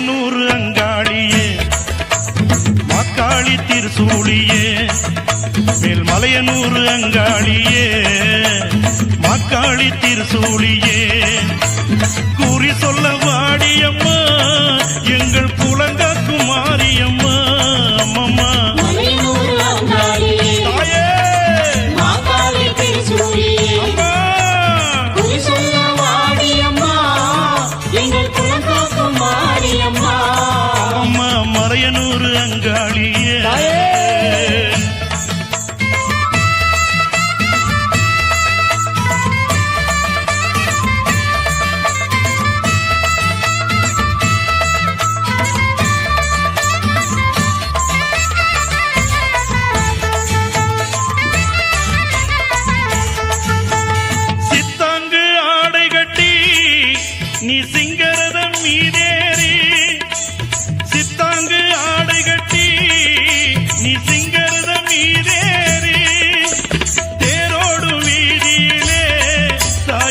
நூறு அங்காளியே மாக்காளி திருசூழியே மேல் மலையனூர் அங்காளியே மாக்காளி திருசூழியே கூறி சொல்ல வாடியம்மா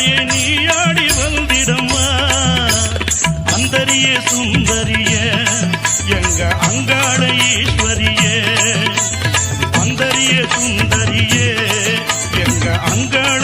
தாயே நீ ஆடி வந்திடம்மா. அந்தரிய சுந்தரிய எங்க அங்காள ஈஸ்வரியே. அந்தரிய சுந்தரியே எங்க அங்காள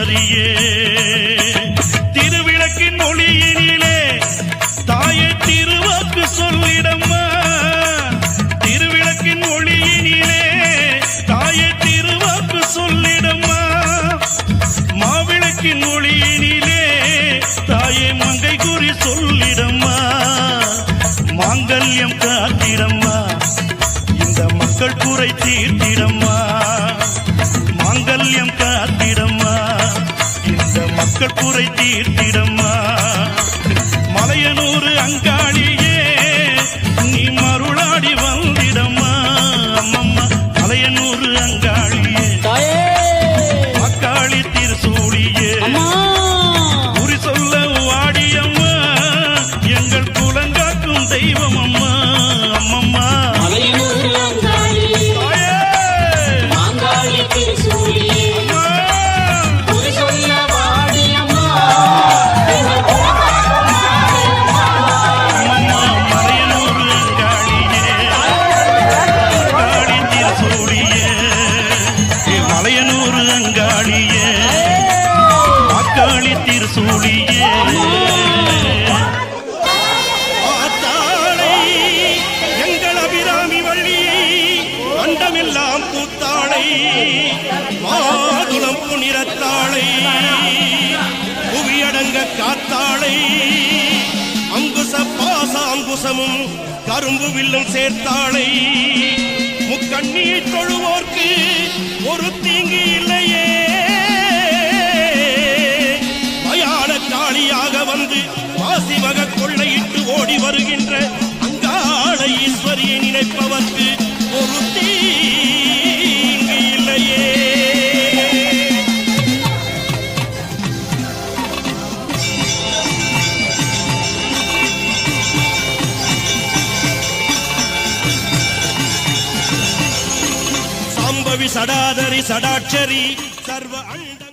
ஈஸ்வரியே திருவிளக்கின் ஒளியினிலே தாயை திருவாக்கு சொல்லிடம்மா. திருவிளக்கின் ஒளியினிலே தாயை திருவாக்கு சொல்லிடம்மா. மாவிளக்கின் ஒளியினிலே தாயே மங்கை குறி சொல்லிடம்மா. மாங்கல்யம் காத்திடம்மா. இந்த மக்கள் குறை தீர்த்திடம்மா. மாங்கல்யம் காத்திடம்மா. இந்த மக்கள் குறை தீர்த்திடம்மா. மலையனூர் அங்காளியே மக்காளி திருசூழியே ஆத்தாளை எங்கள் அபிராமி வள்ளி அண்டமெல்லாம் கூத்தாளை மாதுளம் புனிரத்தாளை புவியடங்க காத்தாளை அங்குச பாச அங்குசமும் கரும்பு வில்லும் சேர்த்தாளை. முக்கண்ணீர் தொழுவோர்க்கு ஒரு தீங்கு இல்லையே. சடாதரி சடாட்சரி சர்வ அண்ட